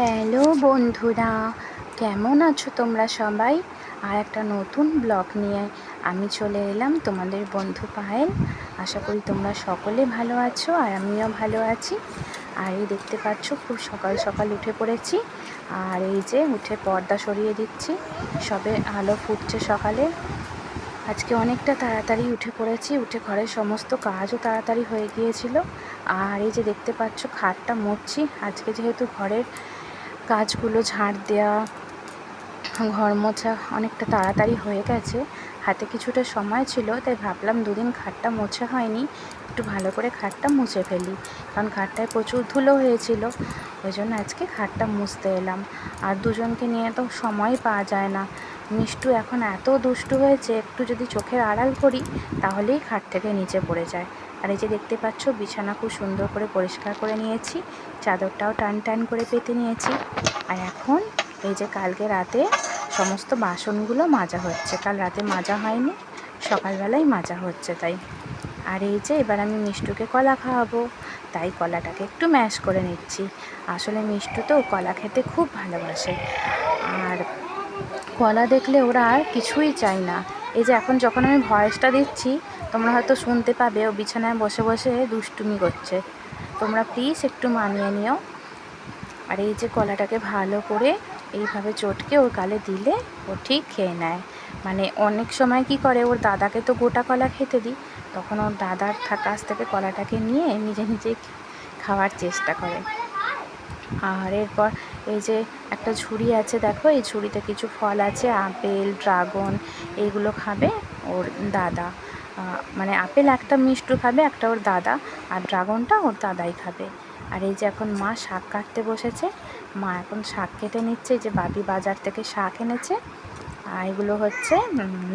Hello বন্ধুরা, কেমন আছো তোমরা সবাই? আর একটা নতুন ব্লগ নিয়ে আমি চলে এলাম তোমাদের বন্ধু পায়েল। আশা করি তোমরা সকলে ভালো আছো আর আমিও ভালো আছি। আর এই দেখতে পাচ্ছ খুব সকাল সকাল উঠে পড়েছি। আর এই যে উঠে পর্দা সরিয়ে দিচ্ছি, সবে আলো ফুটছে সকালে। আজকে অনেকটা তাড়াতাড়ি উঠে পড়েছি, উঠে ঘরের সমস্ত কাজও তাড়াতাড়ি হয়ে গিয়েছিল। আর এই যে দেখতে পাচ্ছ খাটটা মুছছি, আজকে যেহেতু ঘরের কাজগুলো ঝাড় দেওয়া ঘর মোছা অনেকটা তাড়াতাড়ি হয়ে গেছে। হাতে কিছুটা সময় ছিল, তাই ভাবলাম দুদিন খাটটা মোছা হয়নি, একটু ভালো করে খাটটা মুছে ফেলি। কারণ খাটটায় প্রচুর ধুলো হয়েছিল, ওই জন্য আজকে খাটটা মুছতে এলাম। আর দুজনকে নিয়ে তো সময় পাওয়া যায় না। মিষ্টু এখন এত দুষ্টু হয়েছে, একটু যদি চোখের আড়াল করি, তাহলেই খাট থেকে নিচে পড়ে যায়। আর এই যে দেখতে পাচ্ছ, বিছানা খুব সুন্দর করে পরিষ্কার করে নিয়েছি, চাদরটাও টান টান করে পেতে নিয়েছি। আর এখন এই যে কালকে রাতে সমস্ত বাসনগুলো মাজা হচ্ছে, কাল রাতে মাজা হয়নি, সকালবেলাই মাজা হচ্ছে তাই। আর এই যে এবার আমি মিষ্টুকে কলা খাওয়াবো, তাই কলাটাকে একটু ম্যাশ করে নিচ্ছি। আসলে মিষ্টু তো কলা খেতে খুব ভালোবাসে, আর কলা দেখলে ওরা আর কিছুই চায় না। এই যে এখন যখন আমি ভয়েসটা দিচ্ছি, তোমরা হয়তো শুনতে পাবে ও বিছানায় বসে বসে দুষ্টুমি করছে। তোমরা প্লিজ একটু মানিয়ে নিও। আর এই যে কলাটাকে ভালো করে এইভাবে চটকে ওর গালে দিলে ও ঠিক খেয়ে নেয়। মানে অনেক সময় কি করে, ওর দাদাকে তো গোটা কলা খেতে দিই, তখন ওর দাদার কাছ থেকে কলাটাকে নিয়ে নিজে নিজে খাওয়ার চেষ্টা করে। আর এরপর এই যে একটা ঝুড়ি আছে, দেখো, এই ঝুড়িতে কিছু ফল আছে, আপেল, ড্রাগন এইগুলো খাবে ওর দাদা। মানে আপেল একটা মিষ্টু খাবে, একটা ওর দাদা, আর ড্রাগনটা ওর দাদাই খাবে। আর এই যে এখন মা শাক কাটতে বসেছে, মা এখন শাক কেটে নিচ্ছে যে বাবি বাজার থেকে শাক এনেছে আর এগুলো হচ্ছে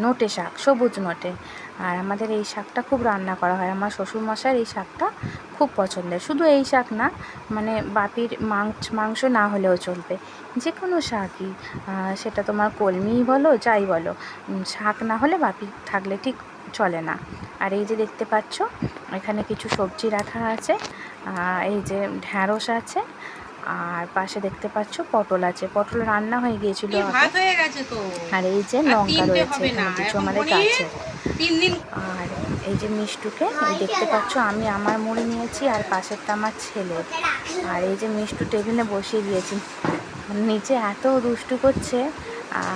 নোটে শাক, সবুজ নোটে। আর আমাদের এই শাকটা খুব রান্না করা হয়। আমার শ্বশুরমশাইয়ের এই শাকটা খুব পছন্দের। শুধু এই শাক না মানে বাপির মাংস মাংস না হলেও চলবে। যে কোনো শাকই সেটা তোমার কলমিই বলো, যাই বলো শাক না হলে বাপি থাকলে ঠিক চলে না। আর এই যে দেখতে পাচ্ছ, এখানে কিছু সবজি রাখা আছে। এই যে ঢ্যাঁড়স আছে আর পাশে দেখতে পাচ্ছ পটল আছে। পটল রান্না হয়ে গিয়েছিল আর এই যে লঙ্কা রয়েছে কিছু আমাদের কাছে। আর এই যে মিষ্টুকে দেখতে পাচ্ছ আমি আমার মুড়ি নিয়েছি আর পাশেরটা আমার ছেলে আর এই যে মিষ্টু টেবিলে বসিয়ে দিয়েছি। নিচে এত দুষ্টু করছে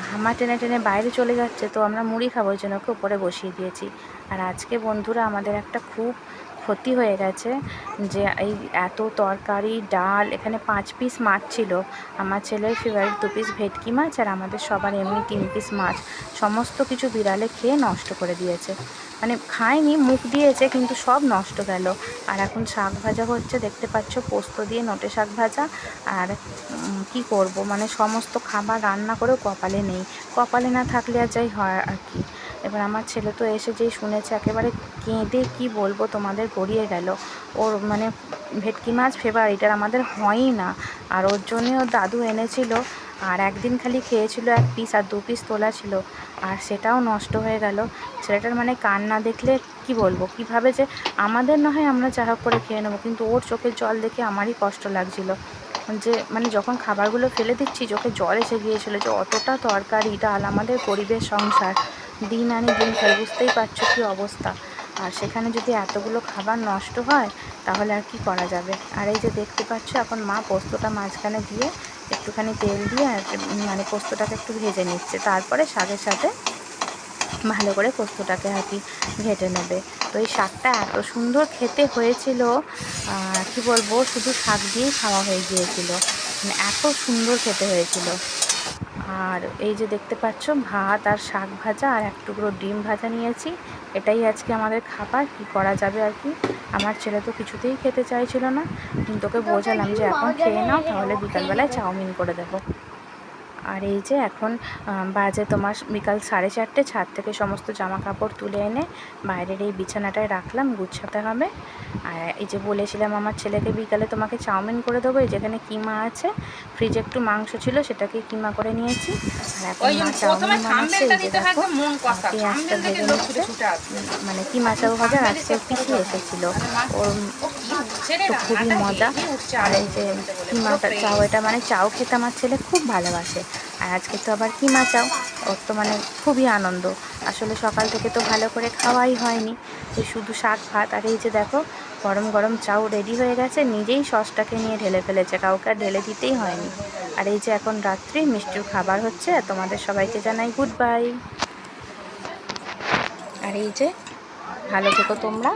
হামা টেনে টেনে বাইরে চলে যাচ্ছে তো আমরা মুড়ি খাব ওই জন্য ওকে উপরে বসিয়ে দিয়েছি। আর আজকে বন্ধুরা আমাদের একটা খুব ক্ষতি হয়ে গেছে যে এই এত তরকারি, ডাল, এখানে পাঁচ পিস মাছ ছিল। আমার ছেলের ফেভারিট দু পিস ভেটকি মাছ আর আমাদের সবার এমনি তিন পিস মাছ। সমস্ত কিছু বিড়ালে খেয়ে নষ্ট করে দিয়েছে। মানে খায়নি, মুখ দিয়েছে, কিন্তু সব নষ্ট গেল। আর এখন শাক ভাজা হচ্ছে, দেখতে পাচ্ছ, পোস্ত দিয়ে নোটে শাক ভাজা। আর কি করব? মানে সমস্ত খাবার রান্না করেও কপালে নেই। কপালে না থাকলে আর যাই হয় আর কি। এবার আমার ছেলে তো এসে যেই শুনেছে, একেবারে কেঁদে কি বলব, তোমাদের গড়িয়ে গেল। ওর মানে ভেটকি মাছ ফেভারিট আর আমাদের হয়ই না। আর ওর জন্যে ওর দাদু এনেছিল, আর একদিন খালি খেয়েছিল এক পিস আর দু পিস তোলা ছিল, আর সেটাও নষ্ট হয়ে গেল। ছেলেটার মানে কান্না দেখলে কি বলব, কীভাবে যে আমাদের না হয় আমরা যা করে খেয়ে নেব, কিন্তু ওর চোখের জল দেখে আমারই কষ্ট লাগছিল। যে মানে যখন খাবারগুলো ফেলে দিচ্ছি, চোখে জল এসে গিয়েছিল যে অতটা তরকারি ডাল আমাদের গরিবের সংসার। দিন আনি দিন খাই বুঝতেই পারছ কী অবস্থা। আর সেখানে যদি এতগুলো খাবার নষ্ট হয়, তাহলে আর কি করা যাবে? আর এই যে দেখতে পাচ্ছ, এখন মা পোস্তটা মাঝখানে দিয়ে একটুখানি তেল দিয়ে আর মানে পোস্তটাকে একটু ভেজে নিচ্ছে। তারপরে শাকের সাথে ভালো করে পোস্তটাকে আর কি ঘেটে নেবে। তো এই শাকটা এত সুন্দর খেতে হয়েছিল কি বলব, শুধু শাক দিয়েই খাওয়া হয়ে গিয়েছিল। মানে এত সুন্দর খেতে হয়েছিল। আর এই যে দেখতে পাচ্ছ ভাত আর শাক ভাজা আর এক টুকরো ডিম ভাজা নিয়েছি। এটাই আজকে আমাদের খাবার কি করা যাবে আর কি? আমার ছেলে তো কিছুতেই খেতে চাইছিল না। কিন্তু ওকে বোঝালাম যে এখন খেয়ে নাও তাহলে বিকালবেলায় চাউমিন করে দেবো। আর এই যে এখন বাজে তোমার বিকাল সাড়ে চারটে ছাদ থেকে সমস্ত জামা কাপড় তুলে এনে বাইরের এই বিছানাটায় রাখলাম গুছাতে হবে। আর এই যে বলেছিলাম আমার ছেলেকে বিকালে তোমাকে চাউমিন করে দেবো এই যেখানে কিমা আছে ফ্রিজে একটু মাংস ছিল সেটাকে কিমা করে নিয়েছি। আর এখন চাউমিন বানাচ্ছে এই যে দেখো পেঁয়াজটা ভেজে নিচ্ছে। মানে কি চাউ হবে আর আজকে পিসি এসেছিল। ওর ও কি উঠছে রে তো খুবই মজা। আর এই যে কিমাটা পুরো এটা মানে চাউ খেতে আমার ছেলে খুব ভালোবাসে। আর আজকে তো আবার কি মাচাও ওর তো মানে খুবই আনন্দ। আসলে সকাল থেকে তো ভালো করে খাওয়াই হয়নি। তো শুধু শাক, ভাত আর এই যে দেখো, গরম গরম চাউ রেডি হয়ে গেছে, নিজেই সসটাকে নিয়ে ঢেলে ফেলেছে, কাউকে আর ঢেলে দিতেই হয়নি। আর এই যে এখন রাত্রি, মিষ্টির খাবার হচ্ছে, তোমাদের সবাইকে জানাই গুড বাই আর এই যে, ভালো থেকো তোমরা।